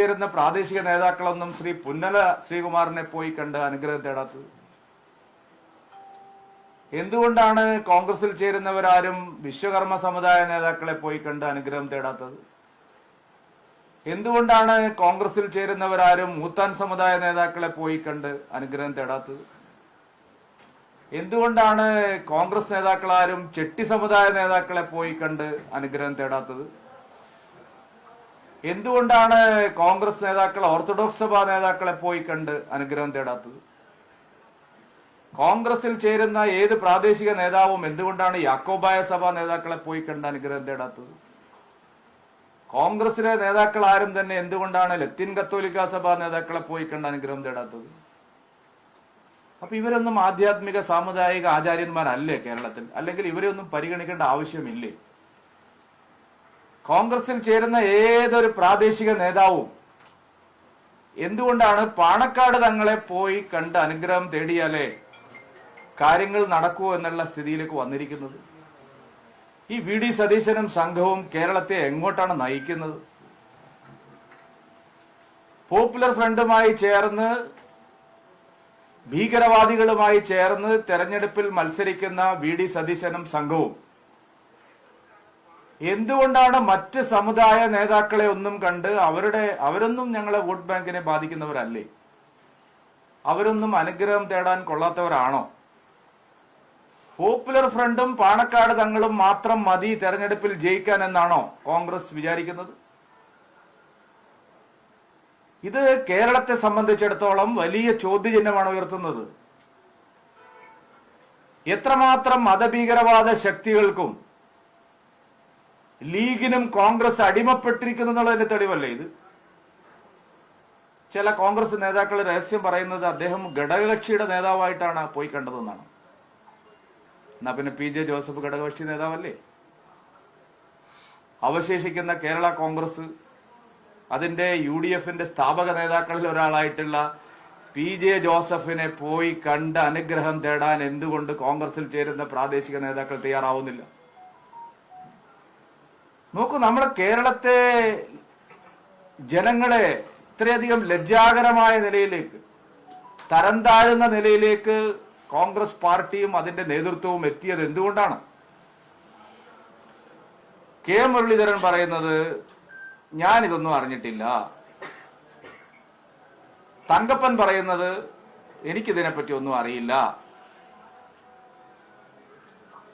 ചേരുന്ന പ്രാദേശിക നേതാക്കളൊന്നും ശ്രീ പുന്നല ശ്രീകുമാറിനെ പോയി കണ്ട് അനുഗ്രഹം തേടാത്തത്. എന്തുകൊണ്ടാണ് കോൺഗ്രസിൽ ചേരുന്നവരാരും വിശ്വകർമ്മ സമുദായ നേതാക്കളെ പോയി കണ്ട് അനുഗ്രഹം തേടാത്തത്? എന്തുകൊണ്ടാണ് കോൺഗ്രസിൽ ചേരുന്നവരാരും മൂത്താൻ സമുദായ നേതാക്കളെ പോയി കണ്ട് അനുഗ്രഹം തേടാത്തത്? എന്തുകൊണ്ടാണ് കോൺഗ്രസ് നേതാക്കളാരും ചെട്ടി സമുദായ നേതാക്കളെ പോയി കണ്ട് അനുഗ്രഹം തേടാത്തത്? എന്തുകൊണ്ടാണ് കോൺഗ്രസ് നേതാക്കൾ ഓർത്തഡോക്സ് സഭാ നേതാക്കളെ പോയി കണ്ട് അനുഗ്രഹം തേടാത്തത്? കോൺഗ്രസിൽ ചേരുന്ന ഏത് പ്രാദേശിക നേതാവും എന്തുകൊണ്ടാണ് യാക്കോബായ സഭാ നേതാക്കളെ പോയി കണ്ട് അനുഗ്രഹം തേടാത്തത്? കോൺഗ്രസിലെ നേതാക്കൾ ആരും തന്നെ എന്തുകൊണ്ടാണ് ലത്തീൻ കത്തോലിക്ക സഭാ നേതാക്കളെ പോയി കണ്ട് അനുഗ്രഹം തേടാത്തത്? അപ്പൊ ഇവരൊന്നും ആധ്യാത്മിക സാമുദായിക ആചാര്യന്മാരല്ലേ കേരളത്തിൽ? അല്ലെങ്കിൽ ഇവരെയൊന്നും പരിഗണിക്കേണ്ട ആവശ്യമില്ലേ? കോൺഗ്രസിൽ ചേരുന്ന ഏതൊരു പ്രാദേശിക നേതാവും എന്തുകൊണ്ടാണ് പാണക്കാട് തങ്ങളെ പോയി കണ്ട് അനുഗ്രഹം തേടിയാലേ കാര്യങ്ങൾ നടക്കൂ എന്നുള്ള സ്ഥിതിയിലേക്ക് വന്നിരിക്കുന്നത്? ഈ വി ഡി സതീശനും സംഘവും കേരളത്തെ എങ്ങോട്ടാണ് നയിക്കുന്നത്? പോപ്പുലർ ഫ്രണ്ടുമായി ചേർന്ന് ഭീകരവാദികളുമായി ചേർന്ന് തെരഞ്ഞെടുപ്പിൽ മത്സരിക്കുന്ന വി ഡി സതീശനും സംഘവും എന്തുകൊണ്ടാണ് മറ്റ് സമുദായ നേതാക്കളെ ഒന്നും കണ്ട് അവരുടെ അവരൊന്നും ഞങ്ങളെ വോട്ട് ബാങ്കിനെ ബാധിക്കുന്നവരല്ലേ? അവരൊന്നും അനുഗ്രഹം തേടാൻ കൊള്ളാത്തവരാണോ? പോപ്പുലർ ഫ്രണ്ടും പാണക്കാട് തങ്ങളും മാത്രം മതി തെരഞ്ഞെടുപ്പിൽ ജയിക്കാൻ എന്നാണോ കോൺഗ്രസ് വിചാരിക്കുന്നത്? ഇത് കേരളത്തെ സംബന്ധിച്ചിടത്തോളം വലിയ ചോദ്യചിഹ്നമാണ് ഉയർത്തുന്നത്. എത്രമാത്രം മതഭീകരവാദ ശക്തികൾക്കും ലീഗിനും കോൺഗ്രസ് അടിമപ്പെട്ടിരിക്കുന്നു എന്നുള്ളതിന്റെ തെളിവല്ലേ ഇത്? ചില കോൺഗ്രസ് നേതാക്കൾ രഹസ്യം പറയുന്നത് അദ്ദേഹം ഘടകകക്ഷിയുടെ നേതാവായിട്ടാണ് പോയി കണ്ടതെന്നാണ്. എന്നാ പിന്നെ പി ജെ ജോസഫ് ഘടകകക്ഷി നേതാവല്ലേ? അവശേഷിക്കുന്ന കേരള കോൺഗ്രസ് അതിന്റെ യു ഡി എഫിന്റെ സ്ഥാപക നേതാക്കളിൽ ഒരാളായിട്ടുള്ള പി ജെ ജോസഫിനെ പോയി കണ്ട് അനുഗ്രഹം തേടാൻ എന്തുകൊണ്ട് കോൺഗ്രസിൽ ചേരുന്ന പ്രാദേശിക നേതാക്കൾ തയ്യാറാവുന്നില്ല? നോക്കൂ നമ്മുടെ കേരളത്തെ ജനങ്ങളെ ഇത്രയധികം ലജ്ജാകരമായ നിലയിലേക്ക് തരം താഴുന്ന നിലയിലേക്ക് കോൺഗ്രസ് പാർട്ടിയും അതിന്റെ നേതൃത്വവും എത്തിയത് എന്തുകൊണ്ടാണ്? കെ മുരളീധരൻ പറയുന്നത് ഞാൻ ഇതൊന്നും അറിഞ്ഞിട്ടില്ല. തങ്കപ്പൻ പറയുന്നത് എനിക്കിതിനെപ്പറ്റി ഒന്നും അറിയില്ല.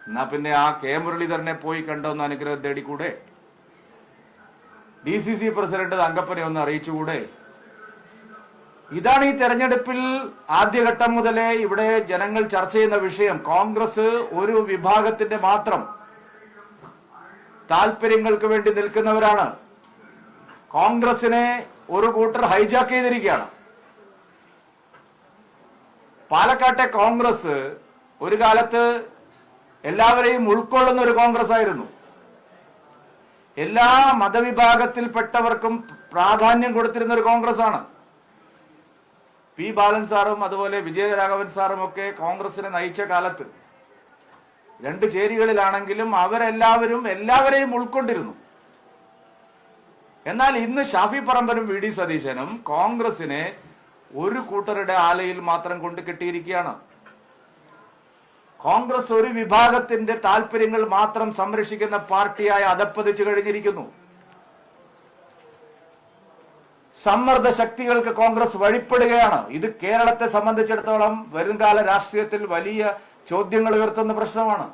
എന്നാ പിന്നെ ആ കെ മുരളീധരനെ പോയി കണ്ടൊന്ന് അനുഗ്രഹം തേടിക്കൂടെ ഡി സി സി പ്രസിഡന്റ് തങ്കപ്പനെ ഒന്ന് അറിയിച്ചുകൂടെ? ഇതാണ് ഈ തെരഞ്ഞെടുപ്പിൽ ആദ്യഘട്ടം മുതലേ ഇവിടെ ജനങ്ങൾ ചർച്ച ചെയ്യുന്ന വിഷയം. കോൺഗ്രസ് ഒരു വിഭാഗത്തിന്റെ മാത്രം താല്പര്യങ്ങൾക്ക് വേണ്ടി നിൽക്കുന്നവരാണ്. കോൺഗ്രസിനെ ഒരു കൂട്ടർ ഹൈജാക്ക് ചെയ്തിരിക്കുകയാണ്. പാലക്കാട്ടെ കോൺഗ്രസ് ഒരു കാലത്ത് എല്ലാവരെയും ഉൾക്കൊള്ളുന്ന ഒരു കോൺഗ്രസ് ആയിരുന്നു എല്ലാ മതവിഭാഗത്തിൽപ്പെട്ടവർക്കും പ്രാധാന്യം കൊടുത്തിരുന്ന ഒരു കോൺഗ്രസ് ആണ് പി ബാലൻ സാറും അതുപോലെ വിജയരാഘവൻ സാറും ഒക്കെ കോൺഗ്രസിനെ നയിച്ച കാലത്ത് രണ്ട് ചേരികളിലാണെങ്കിലും അവരെല്ലാവരും എല്ലാവരെയും ഉൾക്കൊണ്ടിരുന്നു. എന്നാൽ ഇന്ന് ഷാഫി പറമ്പനും വി ഡി സതീശനും കോൺഗ്രസിനെ ഒരു കൂട്ടരുടെ ആലയിൽ മാത്രം കൊണ്ട് കെട്ടിയിരിക്കുകയാണ്. കോൺഗ്രസ് ഒരു വിഭാഗത്തിന്റെ താല്പര്യങ്ങൾ മാത്രം സംരക്ഷിക്കുന്ന പാർട്ടിയായി അധപ്പതിച്ചു കഴിഞ്ഞിരിക്കുന്നു. സമ്മർദ്ദ ശക്തികൾക്ക് കോൺഗ്രസ് വഴിപ്പെടുകയാണ്. ഇത് കേരളത്തെ സംബന്ധിച്ചിടത്തോളം വരുംകാല രാഷ്ട്രീയത്തിൽ വലിയ ചോദ്യങ്ങൾ ഉയർത്തുന്ന പ്രശ്നമാണ്.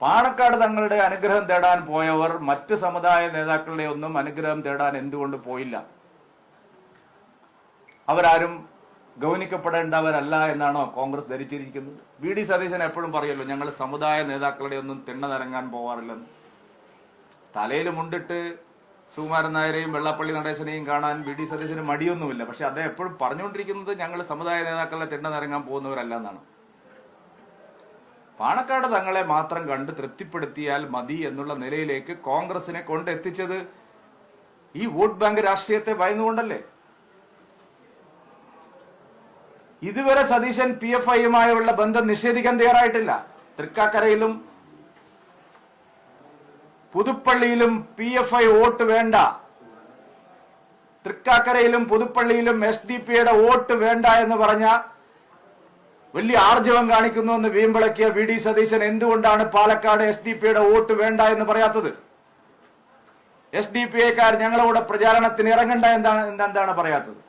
പാണക്കാട് തങ്ങളുടെ അനുഗ്രഹം തേടാൻ പോയവർ മറ്റ് സമുദായ നേതാക്കളുടെ ഒന്നും അനുഗ്രഹം തേടാൻ എന്തുകൊണ്ട് പോയില്ല? അവരാരും ഗൗനിക്കപ്പെടേണ്ടവരല്ല എന്നാണോ കോൺഗ്രസ് ധരിച്ചിരിക്കുന്നത്? വി ഡി സതീശൻ എപ്പോഴും പറയുമല്ലോ ഞങ്ങൾ സമുദായ നേതാക്കളുടെ ഒന്നും തിണ്ണ നിറങ്ങാൻ പോവാറില്ലെന്ന്. തലയിൽ മുണ്ടിട്ട് സുകുമാരൻ നായരെയും വെള്ളാപ്പള്ളി നടേശനെയും കാണാൻ വി ഡി സതീശന് മടിയൊന്നുമില്ല. പക്ഷെ അദ്ദേഹം എപ്പോഴും പറഞ്ഞുകൊണ്ടിരിക്കുന്നത് ഞങ്ങൾ സമുദായ നേതാക്കളെ തിണ്ണ നിറങ്ങാൻ പോകുന്നവരല്ല എന്നാണ്. പാണക്കാട് തങ്ങളെ മാത്രം കണ്ട് തൃപ്തിപ്പെടുത്തിയാൽ മതി എന്നുള്ള നിലയിലേക്ക് കോൺഗ്രസിനെ കൊണ്ടെത്തിച്ചത് ഈ വോട്ട് ബാങ്ക് രാഷ്ട്രീയത്തെ ഭയന്നുകൊണ്ടല്ലേ? ഇതുവരെ സതീശൻ പി എഫ് ഐയുമായുള്ള ബന്ധം നിഷേധിക്കാൻ തയ്യാറായിട്ടില്ല. തൃക്കാക്കരയിലും പുതുപ്പള്ളിയിലും പി എഫ് ഐ വോട്ട് വേണ്ട. തൃക്കാക്കരയിലും പുതുപ്പള്ളിയിലും എസ് ഡി പിയുടെ വോട്ട് വേണ്ട എന്ന് പറഞ്ഞ വലിയ ആർജവം കാണിക്കുന്നു എന്ന് വീമ്പിളക്കിയ വി ഡി സതീശൻ എന്തുകൊണ്ടാണ് പാലക്കാട് എസ് ഡി പിയുടെ വോട്ട് വേണ്ട എന്ന് പറയാത്തത്? എസ് ഡി പി ഐക്കാർ ഞങ്ങളുടെ പ്രചാരണത്തിന് ഇറങ്ങണ്ട എന്താണ് എന്താണ് പറയാത്തത്?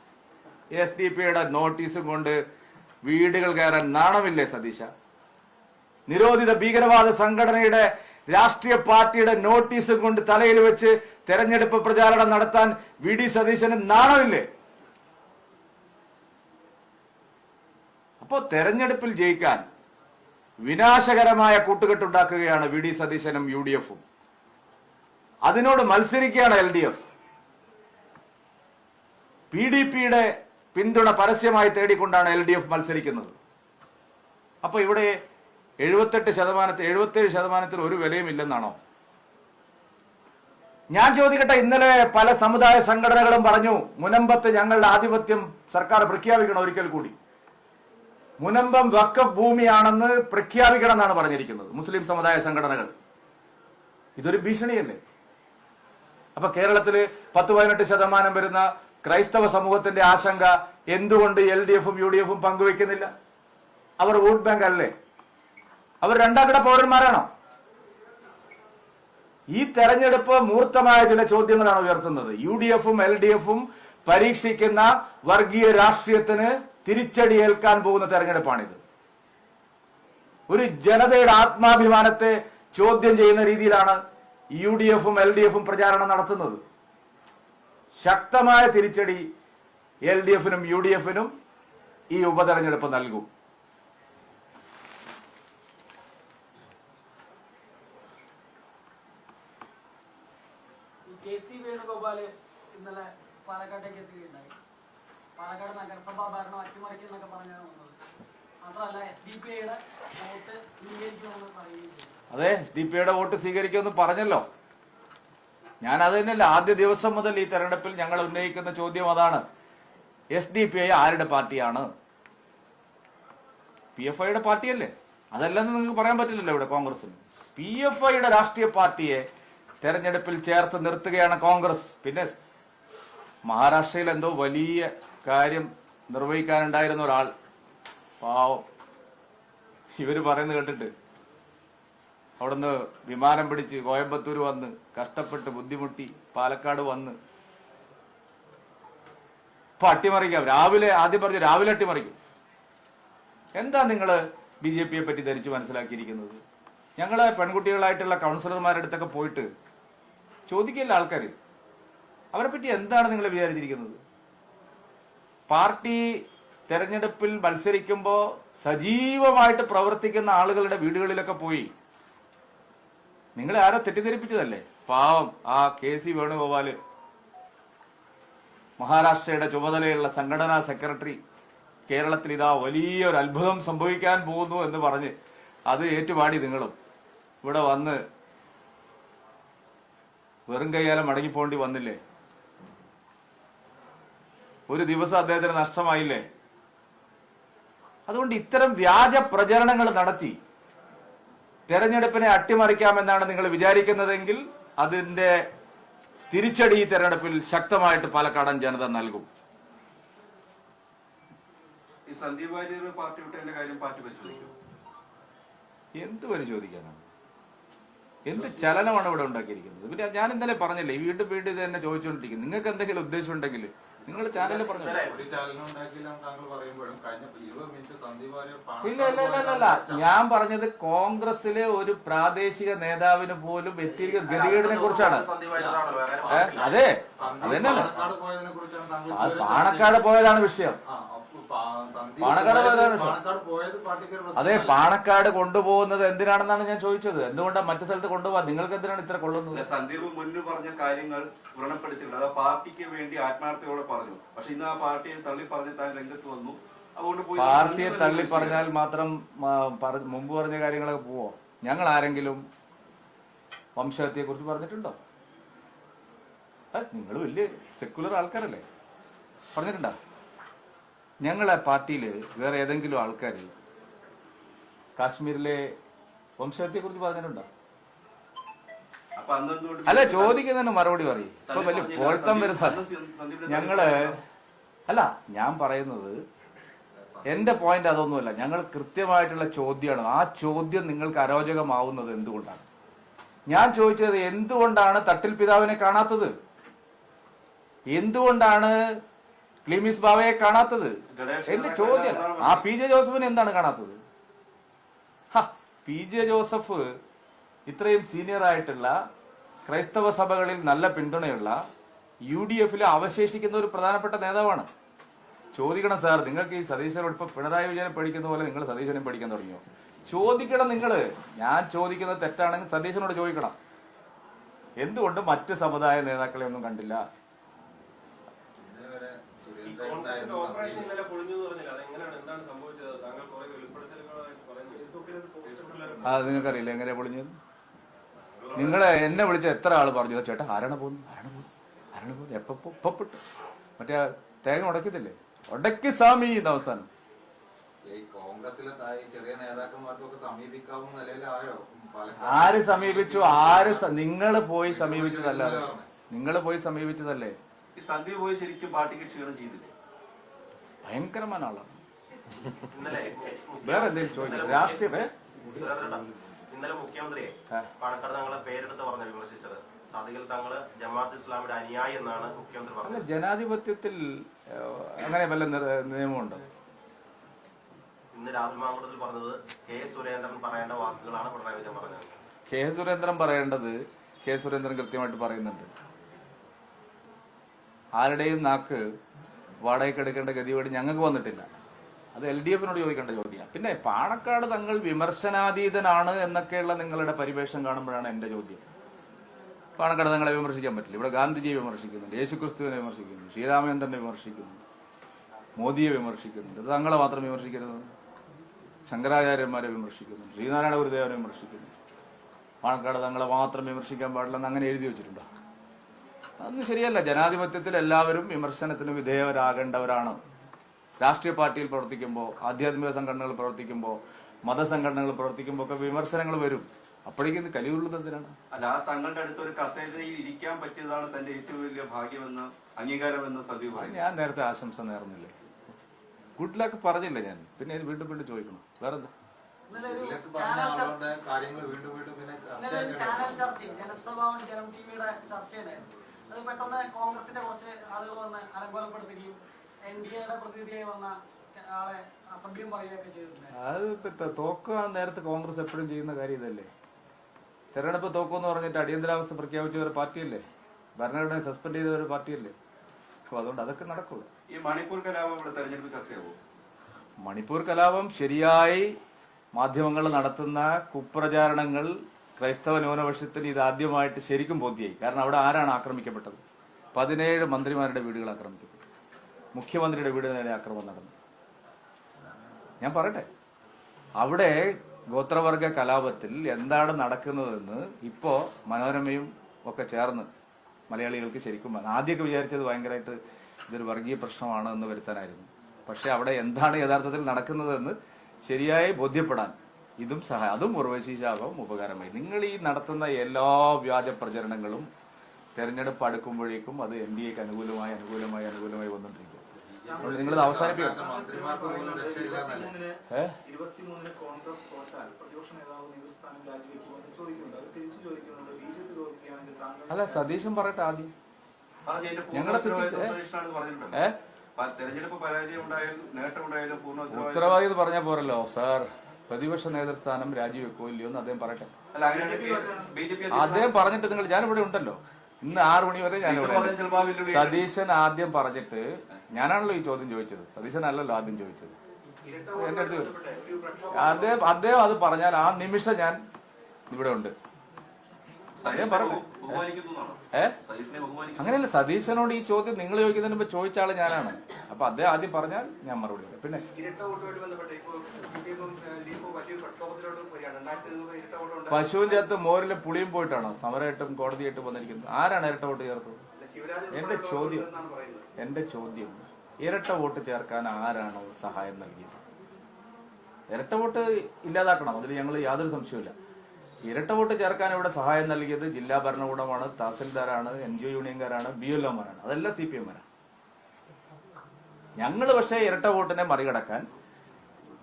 എസ് ഡി പിയുടെ നോട്ടീസും കൊണ്ട് വീടുകൾ കയറാൻ നാണമില്ലേ സതീശ? നിരോധിത ഭീകരവാദ സംഘടനയുടെ രാഷ്ട്രീയ പാർട്ടിയുടെ നോട്ടീസും കൊണ്ട് തലയിൽ വെച്ച് തെരഞ്ഞെടുപ്പ് പ്രചാരണം നടത്താൻ വി ഡി സതീശന് നാണമില്ലേ? അപ്പോ തെരഞ്ഞെടുപ്പിൽ ജയിക്കാൻ വിനാശകരമായ കൂട്ടുകെട്ടുണ്ടാക്കുകയാണ് വി ഡി സതീശനും യു ഡി എഫും. അതിനോട് മത്സരിക്കുകയാണ് L D F. P D പിയുടെ പിന്തുണ പരസ്യമായി തേടിക്കൊണ്ടാണ് എൽ ഡി എഫ് മത്സരിക്കുന്നത്. അപ്പൊ ഇവിടെ എഴുപത്തെട്ട് ശതമാനത്തിൽ എഴുപത്തേഴ് ശതമാനത്തിൽ ഒരു വിലയും ഇല്ലെന്നാണോ? ഞാൻ ചോദിക്കട്ടെ ഇന്നലെ പല സമുദായ സംഘടനകളും പറഞ്ഞു മുനമ്പത്ത് ഞങ്ങളുടെ ആധിപത്യം സർക്കാർ പ്രഖ്യാപിക്കണം ഒരിക്കൽ കൂടി. മുനമ്പം വക്കഫ് ഭൂമിയാണെന്ന് പ്രഖ്യാപിക്കണം എന്നാണ് പറഞ്ഞിരിക്കുന്നത് മുസ്ലിം സമുദായ സംഘടനകൾ. ഇതൊരു ഭീഷണിയല്ലേ? അപ്പൊ കേരളത്തിൽ പത്ത് പതിനെട്ട് ശതമാനം വരുന്ന ക്രൈസ്തവ സമൂഹത്തിന്റെ ആശങ്ക എന്തുകൊണ്ട് എൽ ഡി എഫും യു ഡി എഫും പങ്കുവെക്കുന്നില്ല അവർ വോട്ട് ബാങ്ക് അല്ലേ? അവർ രണ്ടാംകിട പൗരന്മാരാണോ? ഈ തെരഞ്ഞെടുപ്പ് മൂർത്തമായ ചില ചോദ്യങ്ങളാണ് ഉയർത്തുന്നത്. യു ഡി എഫും എൽ ഡി എഫും പരീക്ഷിക്കുന്ന വർഗീയ രാഷ്ട്രീയത്തിന് തിരിച്ചടി ഏൽക്കാൻ പോകുന്ന തെരഞ്ഞെടുപ്പാണിത്. ഒരു ജനതയുടെ ആത്മാഭിമാനത്തെ ചോദ്യം ചെയ്യുന്ന രീതിയിലാണ് യു ഡി എഫും എൽ ഡി എഫും പ്രചാരണം നടത്തുന്നത്. ശക്തമായ തിരിച്ചടി എൽ ഡി എഫിനും യു ഡി എഫിനും ഈ ഉപതെരഞ്ഞെടുപ്പ് നൽകും. കെ സി വേണുഗോപാൽ ഇന്നലെ പാലക്കാട്ടേക്ക് എത്തുകയുണ്ടായി പാലക്കാട് നഗരസഭാ ഭരണം അട്ടിമറിക്കുന്നൊക്കെ പറഞ്ഞാണ് വന്നത്. മാത്രമല്ല എസ് ഡി പി വോട്ട് സ്വീകരിക്കുമെന്ന് പറയുകയും അതെ എസ് ഡി പിയുടെ വോട്ട് സ്വീകരിക്കുമെന്ന് പറഞ്ഞല്ലോ. ഞാൻ അത് തന്നെയല്ല ആദ്യ ദിവസം മുതൽ ഈ തെരഞ്ഞെടുപ്പിൽ ഞങ്ങൾ ഉന്നയിക്കുന്ന ചോദ്യം അതാണ്. എസ് ഡി പി ഐ ആരുടെ പാർട്ടിയാണ്? പി എഫ് ഐയുടെ പാർട്ടിയല്ലേ? അതല്ലെന്ന് നിങ്ങൾക്ക് പറയാൻ പറ്റില്ലല്ലോ ഇവിടെ കോൺഗ്രസിന്. പി എഫ് ഐയുടെ രാഷ്ട്രീയ പാർട്ടിയെ തെരഞ്ഞെടുപ്പിൽ ചേർത്ത് നിർത്തുകയാണ് കോൺഗ്രസ്. പിന്നെ മഹാരാഷ്ട്രയിൽ എന്തോ വലിയ കാര്യം നിർവഹിക്കാനുണ്ടായിരുന്ന ഒരാൾ. പാവം. ഇവർ പറയുന്നത് കേട്ടിട്ട് അവിടുന്ന് വിമാനം പിടിച്ച് കോയമ്പത്തൂർ വന്ന് കഷ്ടപ്പെട്ട് ബുദ്ധിമുട്ടി പാലക്കാട് വന്ന്. ഇപ്പൊ അട്ടിമറിക്കാം. രാവിലെ ആദ്യം പറഞ്ഞു രാവിലെ അട്ടിമറിക്കും. എന്താ നിങ്ങൾ ബി ജെ പിയെ പറ്റി ധരിച്ച് മനസ്സിലാക്കിയിരിക്കുന്നത്? ഞങ്ങളെ പെൺകുട്ടികളായിട്ടുള്ള കൗൺസിലർമാരുടെ അടുത്തൊക്കെ പോയിട്ട് ചോദിക്കില്ല ആൾക്കാർ അവരെ പറ്റി എന്താണ് നിങ്ങൾ വിചാരിച്ചിരിക്കുന്നത്? പാർട്ടി തെരഞ്ഞെടുപ്പിൽ മത്സരിക്കുമ്പോൾ സജീവമായിട്ട് പ്രവർത്തിക്കുന്ന ആളുകളുടെ വീടുകളിലൊക്കെ പോയി നിങ്ങളെ ആരോ തെറ്റിദ്ധരിപ്പിച്ചതല്ലേ? പാവം ആ കെ സി വേണുഗോപാൽ. മഹാരാഷ്ട്രയുടെ ചുമതലയുള്ള സംഘടനാ സെക്രട്ടറി കേരളത്തിൽ ഇതാ വലിയൊരു അത്ഭുതം സംഭവിക്കാൻ പോകുന്നു എന്ന് പറഞ്ഞ് അത് ഏറ്റുപാടി നിങ്ങളും. ഇവിടെ വന്ന് വെറും കൈകാലം മടങ്ങിപ്പോണ്ടി വന്നില്ലേ? ഒരു ദിവസം അദ്ദേഹത്തിന് നഷ്ടമായില്ലേ? അതുകൊണ്ട് ഇത്തരം വ്യാജ പ്രചരണങ്ങൾ നടത്തി തെരഞ്ഞെടുപ്പിനെ അട്ടിമറിക്കാമെന്നാണ് നിങ്ങൾ വിചാരിക്കുന്നതെങ്കിൽ അതിന്റെ തിരിച്ചടി ഈ തെരഞ്ഞെടുപ്പിൽ ശക്തമായിട്ട് പാലക്കാടൻ ജനത നൽകും. ഈ സന്ദീപ് വാര്യർ പാർട്ടി വിട്ടതിന്റെ കാര്യം പാർട്ടി പരിശോധിക്കും. എന്ത് പരിശോധിക്കാനാണ്? എന്ത് ചലനമാണ് ഇവിടെ ഉണ്ടാക്കിയിരിക്കുന്നത്? പിന്നെ ഞാൻ ഇന്നലെ പറഞ്ഞില്ലേ വീണ്ടും വീണ്ടും ഇത് തന്നെ ചോദിച്ചുകൊണ്ടിരിക്കുന്നു. നിങ്ങൾക്ക് എന്തെങ്കിലും ഉദ്ദേശം ഉണ്ടെങ്കിൽ നിങ്ങൾ ചാനലിൽ പറഞ്ഞു? ഇല്ല ഇല്ല ഇല്ല ഇല്ല, ഇല്ല. ഞാൻ പറഞ്ഞത് കോൺഗ്രസിലെ ഒരു പ്രാദേശിക നേതാവിന് പോലും എത്തിയിരിക്കുന്ന ഗതികേടിനെ കുറിച്ചാണ്. അതെ. അതന്നെ പാണക്കാട് പോയതാണ് വിഷയം. പാണക്കാട് പോയതാണ്. അതെ. പാണക്കാട് കൊണ്ടുപോകുന്നത് എന്തിനാണെന്നാണ് ഞാൻ ചോദിച്ചത്? എന്തുകൊണ്ടാണ് മറ്റു സ്ഥലത്ത് കൊണ്ടുപോകാൻ? നിങ്ങൾക്ക് എന്തിനാണ് ഇത്ര കൊള്ളുന്നത്? സന്ദീപ് മുന്നു പറഞ്ഞ കാര്യങ്ങൾ വ്രണപ്പെടുത്തിയിട്ടുണ്ട്. അത് പാർട്ടിക്ക് വേണ്ടി ആത്മാർത്ഥയോടെ പറഞ്ഞു. പക്ഷെ ഇന്ന് ആ പാർട്ടിയെ തള്ളി പറഞ്ഞ് താൻ രംഗത്ത് വന്നു. അതുകൊണ്ട് പോയി പാർട്ടിയെ തള്ളി പറഞ്ഞാൽ മാത്രം മുമ്പ് പറഞ്ഞ കാര്യങ്ങളൊക്കെ പോവോ? ഞങ്ങൾ ആരെങ്കിലും വംശഹത്യയെ കുറിച്ച് പറഞ്ഞിട്ടുണ്ടോ നിങ്ങൾ വലിയ സെക്കുലർ ആൾക്കാരല്ലേ? പറഞ്ഞിട്ടുണ്ടോ? ഞങ്ങളെ പാർട്ടിയിൽ വേറെ ഏതെങ്കിലും ആൾക്കാർ കാശ്മീരിലെ വംശഹത്യയെ കുറിച്ച് പറഞ്ഞിട്ടുണ്ടോ? അല്ല ചോദിക്കുന്നതിന് മറുപടി പറയും. ഇപ്പൊ വലിയ പോൾത്തം വരുന്ന ഞങ്ങൾ അല്ല ഞാൻ പറയുന്നത് എന്റെ പോയിന്റ് അതൊന്നുമല്ല. ഞങ്ങൾ കൃത്യമായിട്ടുള്ള ചോദ്യമാണ്. ആ ചോദ്യം നിങ്ങൾക്ക് അരോചകമാവുന്നത് എന്തുകൊണ്ടാണ്? ഞാൻ ചോദിച്ചത് എന്തുകൊണ്ടാണ് തട്ടിൽ പിതാവിനെ കാണാത്തത്? എന്തുകൊണ്ടാണ് ക്ലീമിസ് ബാവയെ കാണാത്തത്? എന്റെ ചോദ്യം. ആ പി ജെ ജോസഫിനെ എന്താണ് കാണാത്തത്? പി ജെ ജോസഫ് ഇത്രയും സീനിയർ ആയിട്ടുള്ള ക്രൈസ്തവ സഭകളിൽ നല്ല പിന്തുണയുള്ള യു ഡി എഫിലെ അവശേഷിക്കുന്ന ഒരു പ്രധാനപ്പെട്ട നേതാവാണ്. ചോദിക്കണം സാർ നിങ്ങൾക്ക് ഈ സതീശനോട് ഇപ്പൊ പിണറായി വിജയനെ പഠിക്കുന്ന പോലെ നിങ്ങൾ സതീശനെ പഠിക്കാൻ തുടങ്ങിയോ? ചോദിക്കണം നിങ്ങൾ. ഞാൻ ചോദിക്കുന്നത് തെറ്റാണെങ്കിൽ സതീശനോട് ചോദിക്കണം. എന്തുകൊണ്ട് മറ്റ് സമുദായ നേതാക്കളെ ഒന്നും കണ്ടില്ല? ഓപ്പറേഷൻ ഇന്നലെ പൊളിഞ്ഞു എന്ന് പറഞ്ഞില്ല? അതെങ്ങനെയാണ്? എന്താണ് സംഭവിച്ചത്? താങ്കൾ കുറെ വെളിപ്പെടുത്തലുകളായിട്ട് പറയുന്നു. ഫേസ്ബുക്കിൽ അത് നിങ്ങൾക്കറിയില്ല എങ്ങനെയാ പൊളിഞ്ഞത്? നിങ്ങൾ എന്നെ വിളിച്ച എത്ര ആൾ പറഞ്ഞു? ചേട്ടാ ആരാണ് പോകുന്നു ആരാണ് പോകുന്നു ആരാണ് പോകുന്നു എപ്പോ പോ- ഇപ്പൊ മറ്റേ തേങ്ങ ഉടക്കത്തില്ലേ ഉടക്കി സ്വാമി എന്ന് അവസാനം ഈ കോൺഗ്രസിലെ തായി ചെറിയ നേതാക്കന്മാർക്കൊക്കെ സമീപിക്കാവുന്ന നിലയിലായോ? ആര് സമീപിച്ചു? ആര് നിങ്ങൾ പോയി സമീപിച്ചതല്ലേ നിങ്ങൾ പോയി സമീപിച്ചതല്ലേ? സന്ദീപ് പോയി ശരിക്കും പാർട്ടിക്ക് ക്ഷീണം ചെയ്തില്ലേ? ഭയങ്കരമായ ആളാണ് ഇന്നലെ വേറെ എന്തെങ്കിലും ചോദിക്കും. രാഷ്ട്രീയ ഏ? സുരേന്ദ്രേട്ടാ, ഇന്നലെ മുഖ്യമന്ത്രിയെ ആ. പാണക്കാട് തങ്ങളെ പേരെടുത്ത് പറഞ്ഞു വിമർശിച്ചത്. സാധികൾ തങ്ങൾ ജമാഅത്ത് ഇസ്ലാമിയുടെ അനുയായി എന്നാണ് മുഖ്യമന്ത്രി പറഞ്ഞത്. ജനാധിപത്യത്തിൽ അങ്ങനെ വല്ല നിയമമുണ്ട് നിയമമുണ്ടോ? ഇന്ന് രാഹുൽ മാങ്കുളത്തിൽ പറഞ്ഞത് കെ സുരേന്ദ്രൻ പറയേണ്ട വാക്കുകളാണ് പിണറായി വിജയൻ പറഞ്ഞത്. കെ സുരേന്ദ്രൻ പറയേണ്ടത് കെ സുരേന്ദ്രൻ കൃത്യമായിട്ട് പറയുന്നുണ്ട്. ആരുടെയും നാക്ക് വാടകയ്ക്ക് എടുക്കേണ്ട ഗതിയോട് ഞങ്ങൾക്ക് വന്നിട്ടില്ല. അത് എൽ ഡി എഫിനോട് ചോദിക്കേണ്ട ചോദ്യമാണ്. പിന്നെ പാണക്കാട് തങ്ങൾ വിമർശനാതീതനാണ് എന്നൊക്കെയുള്ള നിങ്ങളുടെ പരിവേഷം കാണുമ്പോഴാണ് എന്റെ ചോദ്യം. പാണക്കാട് തങ്ങളെ വിമർശിക്കാൻ പറ്റില്ല. ഇവിടെ ഗാന്ധിജിയെ വിമർശിക്കുന്നുണ്ട് യേശുക്രിസ്തുവിനെ വിമർശിക്കുന്നു ശ്രീരാമചന്ദ്രനെ വിമർശിക്കുന്നു മോദിയെ വിമർശിക്കുന്നുണ്ട്. തങ്ങളെ മാത്രം വിമർശിക്കരുത്. ശങ്കരാചാര്യന്മാരെ വിമർശിക്കുന്നു ശ്രീനാരായണ ഗുരുദേവനെ വിമർശിക്കുന്നു പാണക്കാട് തങ്ങളെ മാത്രം വിമർശിക്കാൻ പാടില്ലെന്ന് അങ്ങനെ എഴുതി വെച്ചിട്ടുണ്ടോ? അതൊന്നും ശരിയല്ല. ജനാധിപത്യത്തിൽ എല്ലാവരും വിമർശനത്തിന് വിധേയരാകേണ്ടവരാണ്. രാഷ്ട്രീയ പാർട്ടിയിൽ പ്രവർത്തിക്കുമ്പോൾ ആധ്യാത്മിക സംഘടനകൾ പ്രവർത്തിക്കുമ്പോൾ മതസംഘടനകൾ പ്രവർത്തിക്കുമ്പോൾ ഒക്കെ വിമർശനങ്ങൾ വരും. അപ്പോഴേക്കും ഇത് കലിയുള്ളത് എന്തിനാണ്? അല്ല തങ്ങളുടെ അടുത്ത് ഒരു കസേരയിൽ ഇരിക്കാൻ പറ്റിയതാണ് തന്റെ ഏറ്റവും വലിയ ഭാഗ്യമെന്ന് അംഗീകാരമെന്ന് അത് ഞാൻ നേരത്തെ ആശംസ നേർന്നില്ലേ. ഗുഡ് ലക്ക് പറഞ്ഞില്ല ഞാൻ. പിന്നെ ഇത് വീണ്ടും വീണ്ടും ചോദിക്കണം. വേറെ എന്താ ചർച്ച കാര്യങ്ങൾ വീണ്ടും വീണ്ടും പിന്നെ ജനം ടിവിയുടെ ചർച്ചയുണ്ടായിരുന്നു അത് പെട്ടെന്ന് കോൺഗ്രസിന്റെ കുറച്ച് ആളുകൾ വന്ന് അലങ്കോലപ്പെടുത്തുകയും എൻ ഡി എയുടെ പ്രതിനിധിയായി വന്ന ആളെ അസഭ്യം പറയുകയൊക്കെ ചെയ്തിട്ടുണ്ട്. അത് ഇപ്പൊ ത- തോക്കുക നേരത്തെ കോൺഗ്രസ് എപ്പോഴും ചെയ്യുന്ന കാര്യം ഇതല്ലേ? തെരഞ്ഞെടുപ്പ് തോക്കുമെന്ന് പറഞ്ഞിട്ട് അടിയന്തരാവസ്ഥ പ്രഖ്യാപിച്ച ഒരു പാർട്ടിയല്ലേ? ഭരണഘടനയെ സസ്പെൻഡ് ചെയ്ത ഒരു പാർട്ടിയല്ലേ? അപ്പൊ അതുകൊണ്ട് അതൊക്കെ നടക്കുള്ളൂ. ഈ മണിപ്പൂർ കലാപം ഇവിടെ തെരഞ്ഞെടുപ്പ് ചർച്ചയാവും? മണിപ്പൂർ കലാപം ശരിയായി മാധ്യമങ്ങൾ നടത്തുന്ന കുപ്രചാരണങ്ങൾ ക്രൈസ്തവ ന്യൂനപക്ഷത്തിന് ഇത് ആദ്യമായിട്ട് ശരിക്കും ബോധ്യായി. കാരണം അവിടെ ആരാണ് ആക്രമിക്കപ്പെട്ടത്? പതിനേഴ് മന്ത്രിമാരുടെ വീടുകൾ ആക്രമിക്കപ്പെട്ടു. മുഖ്യമന്ത്രിയുടെ വീട് നേരെ ആക്രമണം നടന്നു. ഞാൻ പറയട്ടെ. അവിടെ ഗോത്രവർഗ കലാപത്തിൽ എന്താണ് നടക്കുന്നതെന്ന് ഇപ്പോ മനോരമയും ഒക്കെ ചേർന്ന് മലയാളികൾക്ക് ശരിക്കും ആദ്യമൊക്കെ വിചാരിച്ചത് ഭയങ്കരമായിട്ട് ഇതൊരു വർഗീയ പ്രശ്നമാണ് എന്ന് വരുത്താനായിരുന്നു. പക്ഷെ അവിടെ എന്താണ് യഥാർത്ഥത്തിൽ നടക്കുന്നതെന്ന് ശരിയായി ബോധ്യപ്പെടാൻ ഇതും സഹായം അതും ഉർവശീശാപം ഉപകാരമായി. നിങ്ങൾ ഈ നടത്തുന്ന എല്ലാ വ്യാജ പ്രചരണങ്ങളും തെരഞ്ഞെടുപ്പ് അടുക്കുമ്പോഴേക്കും അത് എൻ ഡി എക്ക് അനുകൂലമായി അനുകൂലമായി അനുകൂലമായി വന്നിട്ടിരിക്കും അതുകൊണ്ട് നിങ്ങളിത് അവസാനിപ്പിക്കണം. അല്ല സതീശൻ പറയട്ടെ ആദ്യം. ഞങ്ങളെ തെരഞ്ഞെടുപ്പ് പരാജയം ഉണ്ടായാലും നേട്ടം ഉണ്ടായാലും പൂർണ ഉത്തരവാദിത്വം ഉത്തരവാദി പറഞ്ഞാൽ പോരല്ലോ സാർ. പ്രതിപക്ഷ നേതൃസ്ഥാനം രാജിവെക്കോ ഇല്ലയോ എന്ന് അദ്ദേഹം പറയട്ടെ. അദ്ദേഹം പറഞ്ഞിട്ട് നിങ്ങൾ ഞാനിവിടെ ഉണ്ടല്ലോ. ഇന്ന് ആറു മണി വരെ ഞാനിവിടെ സതീശൻ ആദ്യം പറഞ്ഞിട്ട് ഞാനാണല്ലോ ഈ ചോദ്യം ചോദിച്ചത്. സതീശൻ അല്ലല്ലോ ആദ്യം ചോദിച്ചത്. എന്റെ അടുത്ത് അദ്ദേഹം അദ്ദേഹം അത് പറഞ്ഞാൽ ആ നിമിഷം ഞാൻ ഇവിടെ ഉണ്ട്. അങ്ങനെയല്ല സതീശനോട് ഈ ചോദ്യം നിങ്ങൾ ചോദിക്കുന്നതിന് മുമ്പ് ചോദിച്ച ആൾ ഞാനാണ്. അപ്പൊ അദ്ദേഹം ആദ്യം പറഞ്ഞാൽ ഞാൻ മറുപടി പറയാം. പിന്നെ പശുവിന്റെ അകത്ത് മോരിൽ പുളിയും പോയിട്ടാണോ? സമരമായിട്ടും കോടതിയായിട്ടും വന്നിരിക്കുന്നത്. ആരാണ് ഇരട്ട വോട്ട് ചേർത്തത്? എന്റെ ചോദ്യം. എന്റെ ചോദ്യം ഇരട്ട വോട്ട് ചേർക്കാൻ ആരാണ് സഹായം നൽകിയത്? ഇരട്ട വോട്ട് ഇല്ലാതാക്കണം. അതിൽ ഞങ്ങൾ യാതൊരു സംശയമില്ല ഇരട്ട വോട്ട് ചേർക്കാൻ ഇവിടെ സഹായം നൽകിയത് ജില്ലാ ഭരണകൂടമാണ് തഹസിൽദാരാണ് എൻ ജി ഒ യൂണിയൻകാരാണ് ബി എൽ ഒമാരാണ് അതെല്ലാം സി പി എമ്മാരാണ് ഞങ്ങൾ പക്ഷേ ഇരട്ട വോട്ടിനെ മറികടക്കാൻ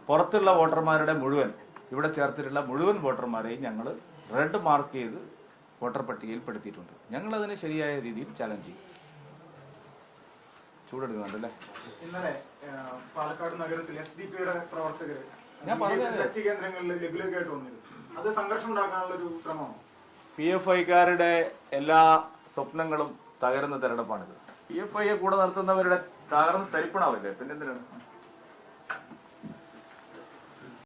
പുറത്തുള്ള വോട്ടർമാരുടെ മുഴുവൻ ഇവിടെ ചേർത്തിട്ടുള്ള മുഴുവൻ വോട്ടർമാരെയും ഞങ്ങൾ റെഡ് മാർക്ക് ചെയ്ത് വോട്ടർ പട്ടികയിൽ പെടുത്തിയിട്ടുണ്ട് ഞങ്ങൾ അതിനെ ശരിയായ രീതിയിൽ ചലഞ്ച് ചെയ്യും. ചൂടെടുക്കുന്നുണ്ടല്ലേ? ഇന്നലെ പാലക്കാട് നഗരത്തിൽ എസ് ഡി പിയുടെ പ്രവർത്തകർ ഞാൻ പറഞ്ഞ ശക്തി കേന്ദ്രങ്ങളിൽ ലഘുലേഖയായിട്ട് വന്നിരുന്നു. അത് സംഘർഷം ഉണ്ടാക്കാനുള്ള ഒരു ശ്രമമാണ് പി എഫ് ഐക്കാരുടെ എല്ലാ സ്വപ്നങ്ങളും തകരുന്ന തെരഞ്ഞെടുപ്പാണിത്. പി എഫ് ഐയെ കൂടെ നടത്തുന്നവരുടെ തകർന്ന് തരിപ്പണാവില്ലേ? പിന്നെന്തിനാണ്?